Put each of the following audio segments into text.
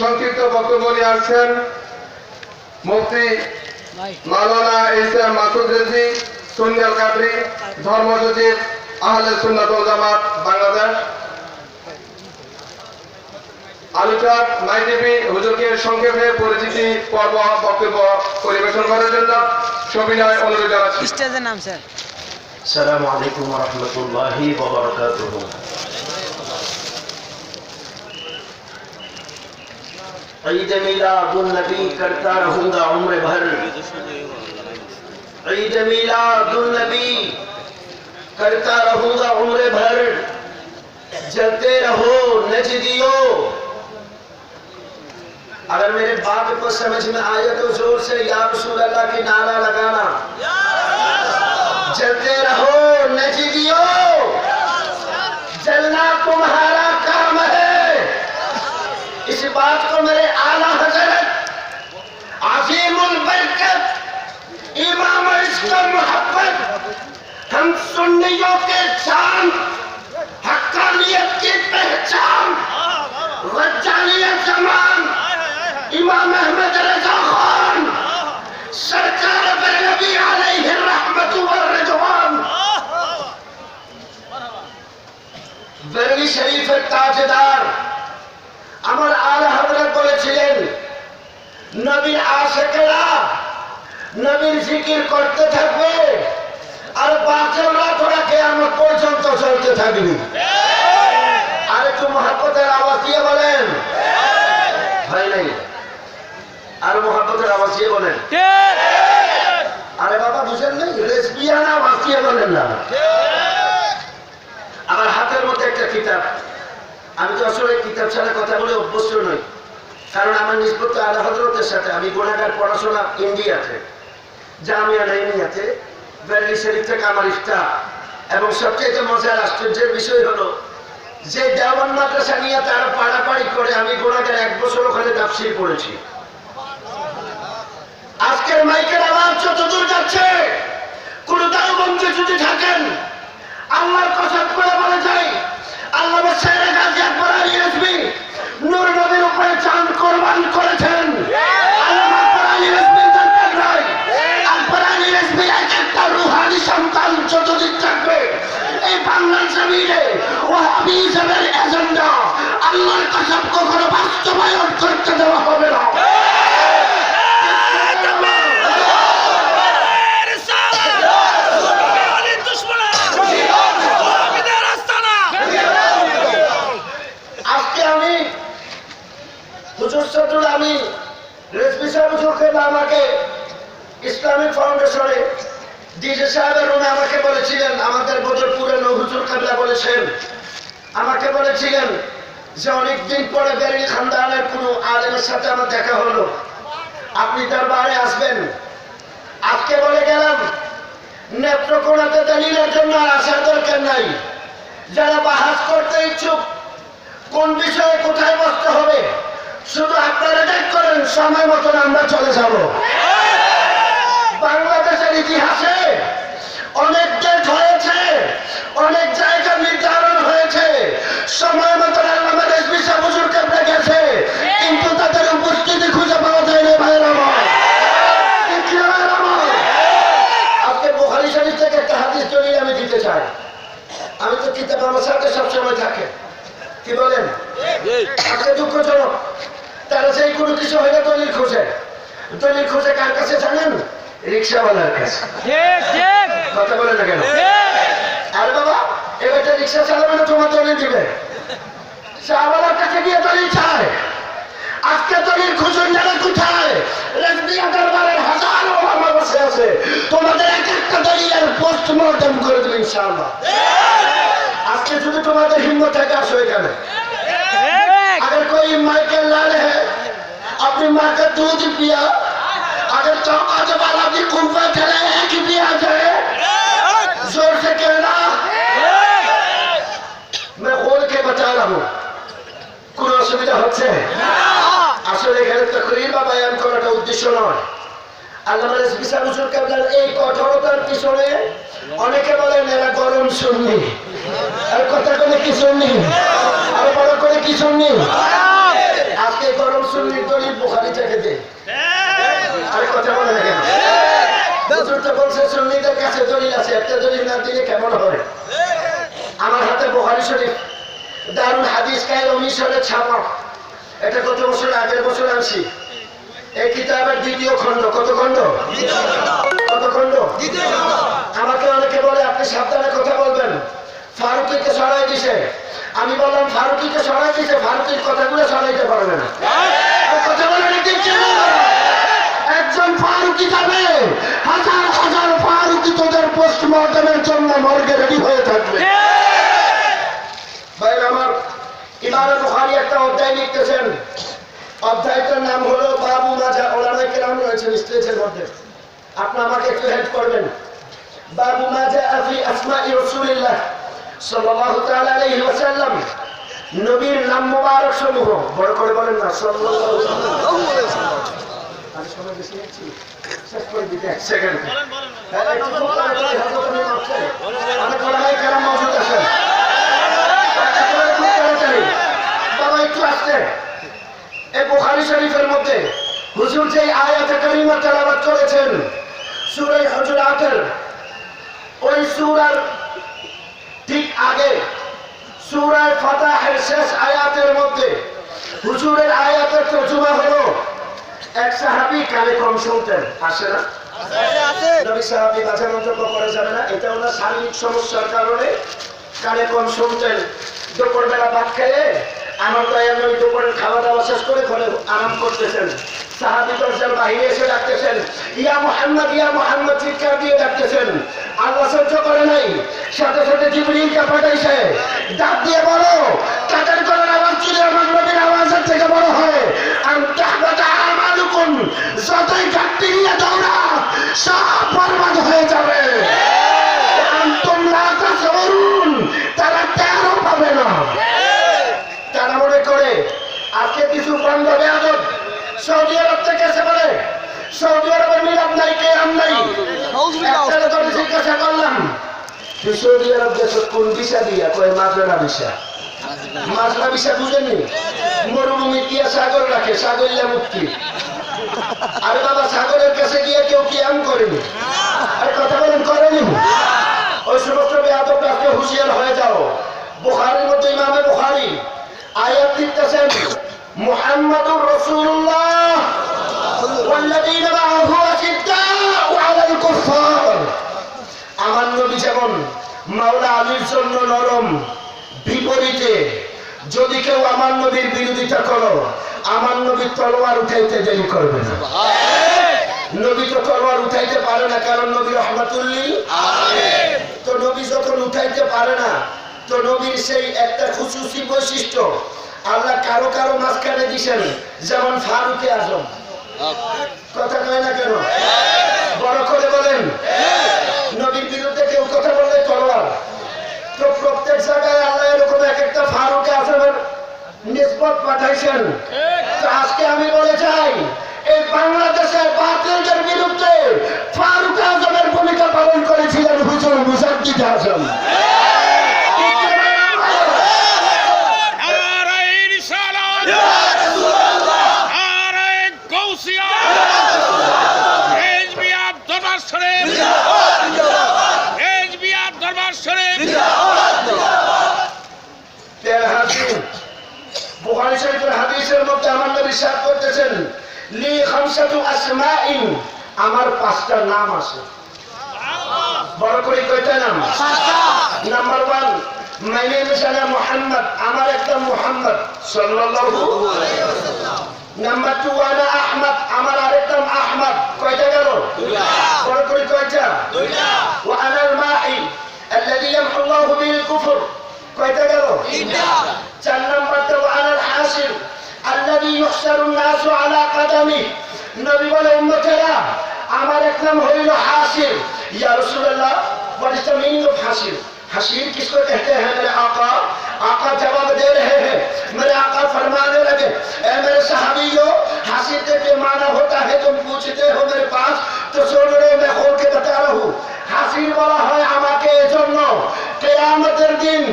সংক্ষিপ্ত বক্তব্য নিয়ে আসছেন মুফতি মাওলানা ইসলাম মাসুদ রেজি সুনিয়াল কাবরি ধর্মসচিব আহলে সুন্নাত জামাত বাংলাদেশ। আলোচক মাইটিপি হুজুরকে সংক্ষেপে পরিচিতি পর্ব বক্তব্য পরিবেশন করার জন্য সবিনয় অনুরোধ জানাচ্ছি। স্টেজের নাম স্যার। আসসালামু আলাইকুম ওয়া রাহমাতুল্লাহি ওয়া বারাকাতুহু। ईद मिला अबुल नबी करता रहूँगा उम्र भर। ईद मिला अबुल नबी करता रहूँगा उम्र भर। जलते रहो नजदियो अगर मेरे बाप को समझ में आए तो ज़ोर से या रसूल अल्लाह की नारा लगाना। जलते रहो नजदियो নবীর আশেকেরা নবীর জিকির করতে থাকবে আর বাতিলরা তোরা কিয়ামত পর্যন্ত চলতে থাকবে। আর একটু মহাব্বতের আওয়াজ দিয়ে বলেন। নাই? আর মহাব্বতের আওয়াজ দিয়ে বলেন। আরে বাবা, বুঝেন নাই? আওয়াজ দিয়ে বলেন না। আমার হাতের মধ্যে একটা কিতাব। আমি তো আসলে কিতাব ছাড়া কথা বলে অভ্যস্ত নই। কারণ আমার নিষ্পত্তি আলা হজরতের সাথে আমি গোনাগার পড়াশোনা ইন্ডিয়াতে, জামিয়া নাইমিয়াতে শরীফ থেকে আমার ইফতা এবং সবচেয়ে মজার আশ্চর্যের বিষয় হলো, যে দেওয়ান মাদ্রাসা নিয়ে তারা পাড়াপাড়ি করে আমি গোনাগার এক বছর ওখানে তাফসির পড়েছি। আজকের মাইকের আওয়াজ যতদূর যাচ্ছে, কোন দাওবন্দে যদি থাকেন, আল্লাহর কসম করে বলে যাই, আল্লাহ শেরে গাজী আকবর হুজুর আমি রেসপি সাহেব হুজুরকে আমাকে ইসলামিক ফাউন্ডেশনে ডিজে সাহেবের রুমে আমাকে বলেছিলেন, আমাদের বদরপুরের হুজুর কাবলা বলেছেন। আমাকে বলেছিলেন যে অনেকদিন পরে বেরিয়ে খানদানের কোনো আলেমের সাথে আমার দেখা হলো। আপনি দরবারে আসবেন। আজকে বলে গেলাম, নেত্রকোনাতে দলিলের জন্য আর আসার দরকার নাই। যারা বাহাস করতে ইচ্ছুক, কোন বিষয়ে কোথায় বসতে হবে? শুধু আপনারা দেখ করেন সময় মতন আমরা চলে যাব। বাংলাদেশের ইতিহাসে অনেক ডেট হয়েছে অনেক জায়গা নির্ধারণ হয়েছে। সময় মতন আল্লামা রেজবি সাহেব হুজুর কাপড়ে গেছে কিন্তু তাদের উপস্থিতি খুঁজে পাওয়া ঠিক কি ভাইয়ের আমার? আজকে বোখারি শরীফ থেকে একটা হাদিস চলিয়ে আমি দিতে চাই। আমি তো কিতাব আমার সাথে সবসময় থাকে। কি বলেন? আজকে দুঃখজনক। তারা সেই কোনো কিছু হলে দলিল খোঁজে। দলিল খোঁজে কার কাছে জানেন? রিক্সাওয়ালার কাছে। কথা বলে না কেন? আর বাবা এবারটা রিক্সা চালাবে না তোমার দলিল দিবে। চাওয়ালার কাছে গিয়ে দলিল চায়। আজকে দলিল খুঁজুন যারা কোথায়? রাজনীতি দরবারের হাজারো আমার বসে আছে। তোমাদের এক একটা দলিলের পোস্টমর্টম করে দেবে ইনশাআল্লাহ। আজকে যদি তোমাদের হিম্মত থাকে আসো এখানে। আগের কই মাইকেল লাল হ্যাঁ? अपनी माँ का दूध पिया अगर चौका जब वाला की कुंफत है एक पिया जाए जोर से कहना मैं खोल के बता रहा हूँ কোন অসুবিধা হচ্ছে আসলে এখানে তকরির বা বায়ান করাটা উদ্দেশ্য নয় আল্লাহ বিশাল হুজুর কাবলার এই কঠোরতার পিছনে অনেকে বলেন এরা গরম শুননি আর কথা করে কি শুননি আর বড় করে কি শুননি আজকে গরম সাহাবিটাকে দে। আরে কথা বলে না কেন? হুজুর তো বলছে সুন্নিদের কাছে দলিল আছে, একটা কত বছর আগের বছর আনছি? এই কিতাবের দ্বিতীয় খণ্ড, কত খণ্ড? কত খণ্ড? আমাকে অনেকে বলে, আপনি সাবধানে কথা বলবেন। ফারুকিকে সরাই দিছে। আমি বললাম ফারুকিকে সরাই দিছে ফারুকির কথাগুলো সরাইতে পারবে না। আর কথা বলে নাকি চেনো? একজন ফারুকি যাবে হাজার হাজার ফারুকি তোদের পোস্টমর্টমের জন্য মর্গে রেডি হয়ে থাকবে। ভাই আমার ইমাম বুখারী একটা অধ্যায় লিখতেছেন। অধ্যায়টার নাম হলো বাবু মাজা ওলামাই কেরাম রয়েছেন স্টেজের মধ্যে। আপনি আমাকে একটু হেল্প করবেন। বাবু মাজা আফি আসমাই রাসূলিল্লাহ। সাল্লাল্লাহু তাআলা আলাইহি ওয়াসাল্লাম নবীর নাম মোবারক সমূহ। বড় করে বলেন না সাল্লাল্লাহু আমি সময় বেশি নিচ্ছি। শেষ করে দিতে এক সেকেন্ড হ্যাঁ। অনেক ওলামাই কেরাম মজুদ আছেন। বাবা একটু আসতে। এই বুখারী শরীফের মধ্যে হুজুর যে আয়াতে কারিমা তেলাওয়াত করেছেন সূরা হুজুরাতের ওই সূরার আগে সূরা ফাতাহের শেষ আয়াতের মধ্যে হুজুরের আয়াতের তর্জমা হলো এক সাহাবী কানে কম শুনতেন আসে না? নবী সাহাবী মাঝে মন্তব্য করা যাবে না এটা ওনার শারীরিক সমস্যার কারণে কানে কম শুনতেন। দুপুরবেলা ভাত খেয়ে আমার দয়া নবী দুপুরের খাওয়া দাওয়া শেষ করে ঘরে আরাম করতেছেন। সাহাবি দরজার বাহিরে এসে ডাকতেছেন ইয়া মোহাম্মদ ইয়া মোহাম্মদ চিৎকার দিয়ে ডাকতেছেন। আল্লাহ সহ্য করে নাই সাথে সাথে জিবরিলকে পাঠাইছে ডাক দিয়ে বলো কাটার করার আওয়াজ ছিল আমার নবীর আওয়াজের থেকে বড় হয়। আম তাহবাতা আমালুকুম যতই ঘাটতি নিয়ে দৌড়া সব বরবাদ হয়ে যাবে। তারা তেরো পাবে না। তারা মনে করে আজকে কিছু বন্ধ সৌদি আরব থেকে এসে বলে সৌদি আরবের মিলাদ নাই কে আম নাই জিজ্ঞাসা করলাম সৌদি আরব দেশ কোন ভিসা দিয়া কয় মাজরা ভিসা মাজরা ভিসা বুঝেনি মরুভূমি দিয়া সাগর রাখে সাগরিয়া মুক্তি আরে বাবা সাগরের কাছে গিয়ে কেউ কি আম করেনি আরে কথা বলেন করেনি ওই সমস্ত বেয়াদব আজকে হুঁশিয়ার হয়ে যাও বুখারির মধ্যে ইমামে বুখারি আয়াত লিখতেছেন মুহাম্মাদুর রাসূলুল্লাহ والذين معه মাওলা আলীর জন্য নরম বিপরীতে যদি কেউ আমার নবীর বিরোধিতা করো আমার নবীর তলোয়ার উঠাইতে দেরি করবে না। নবী তো তলোয়ার উঠাইতে পারে না কারণ নবী রহমাতুল্লিল তো নবী যখন উঠাইতে পারে না তো নবীর সেই একটা খুশুসি বৈশিষ্ট্য আল্লাহ কারও কারও মাঝখানে দিছেন যেমন ফারুকে আজম। কথা কয় না কেন? বড় করে বলেন নবীর বিরুদ্ধে কেউ কথা বললে তলোয়ার তো প্রত্যেক জায়গায় আল্লাহ এরকম এক একটা ফারুকে আজমের নিসবত পাঠাইছেন। আজকে আমি বলে চাই, এই বাংলাদেশের বাতিলদের বিরুদ্ধে ফারুক আজমের ভূমিকা পালন করেছিলেন হুজুর মুসাদ্দিদ আজম নারায়ে রিসালাত নারায়ে গাউসিয়া রেজবিয়াত দরবার শরীফ রেজবিয়াত দরবার শরীফ তের হাদিস বুখারী শরীফের হাদিসের মধ্যে আমার নবী সাহেব করতেছেন লি খামসাতু আসমাইন আমার পাঁচটা নাম আছে বড় করে কয়টা নাম number one my name is Ana Muhammad আমার একটা মুহাম্মদ সাল্লাল্লাহু নাম্বার টু আনা আহমদ আমার আরেকটা আহমদ কয়টা গেল বড় করে কয়টা وأنا الماحي الذي يمحو الله به الكفر কয়টা গেল চার নম্বরটা وأنا الحاشر الذي يحشر الناس على قدمه নবী বলে উম্মতেরা আমার এক নাম হইল হাসির ইয়া রাসূলুল্লাহ what is the meaning of Hasir Hasir किसको कहते हैं मेरे आका आका जवाब दे रहे हैं मेरे आका फरमाने लगे ए मेरे सहाबियों हासिर के क्या माना होता है तुम पूछते हो मेरे पास তো শোনো রে मैं खोल के बता रहा हूँ হাসির বলা হয় আমাকে এজন্য কেয়ামতের দিন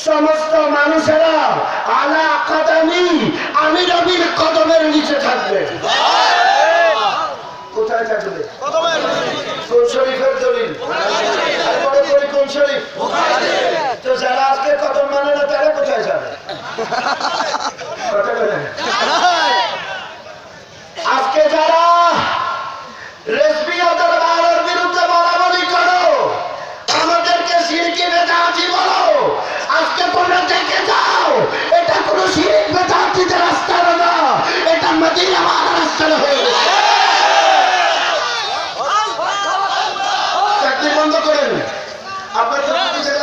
সমস্ত মানুষেরা আলা কাদামি আজকে যারা রেসপিয়া দরবারের বিরুদ্ধে বরাবরই করো, আমাদেরকে সিরকি বেদাতি বলো। আজকে তোমরা দেখে যাও, এটা কোনো সিরিক বেদাতিদের রাস্তা না, এটা মদিনা রাস্তা হয়ে আপনার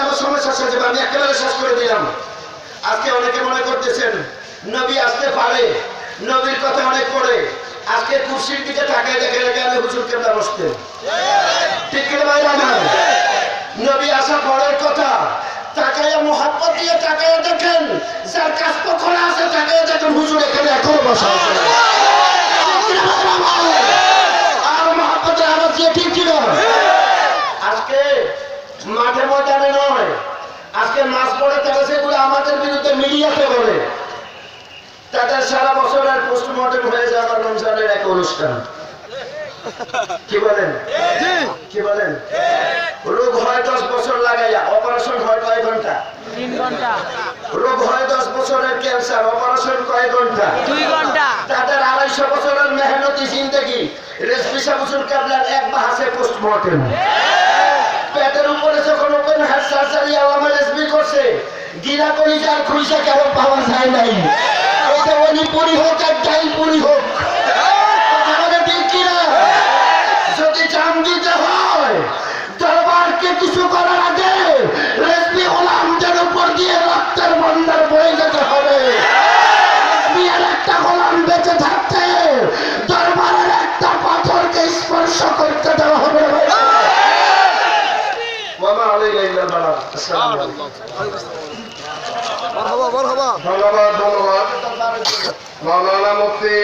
আমার সমস্যা শেষ আমি একেবারে শেষ করে দিলাম। আজকে অনেকে মনে করতেছেন নবী আসতে পারে, নবীর কথা অনেক পড়ে। আজকে কুর্সির দিকে তাকায় দেখে এখানে হুজুর কেমন বসতে। ঠিক কিনা ভাই আমার নবী আসা পরের কথা তাকাইয়া মোহাম্মত দিয়ে তাকাইয়া দেখেন, যার কাজ খোলা আছে তাকাইয়া দেখেন হুজুর এখানে এখনও বসা? আর মোহাম্মতের আওয়াজ দিয়ে ঠিক কিনা? আজকে মাঠে ময়দানে নয়, আজকে মাছ পড়ে তারা সেগুলো আমাদের বিরুদ্ধে মিডিয়াতে বলে। তাদের সারা বছরের পোস্টমর্টম হয়ে যাওয়ার রমজানের এক অনুষ্ঠান। কি বলেন? কি বলেন? রোগ হয় দশ বছর লাগাইয়া অপারেশন হয় কয় ঘণ্টা? রোগ হয় দশ বছরের ক্যান্সার অপারেশন কয় ঘণ্টা? দুই ঘণ্টা। তাদের আড়াইশো বছরের মেহনতি জিন্দগি। রেসপি সাবুসুল কাবলার এক মাসে পোস্টমর্টেম পেটের উপরে যখন ওপেন হার্ট সার্জারি আলামা রেসপি করছে গিরা কলিজার খুঁজে কেমন পাওয়া যায় নাই। এটা অনিপুরি হোক আর ডাইল পুরি হোক কথা বলে ঠিক কিনা যদি জান দিতে হয় দরবারকে কিছু করার আগে রেসপি গোলামদের উপর দিয়ে রক্তের বন্ধার বয়ে যেতে হবে। বিয়ের একটা গোলাম বেঁচে থাকতে দরবারের একটা পাথরকে স্পর্শ করতে দেওয়া হবে। ধন্যবাদ ধন্যবাদ। মাওলানা মুফতি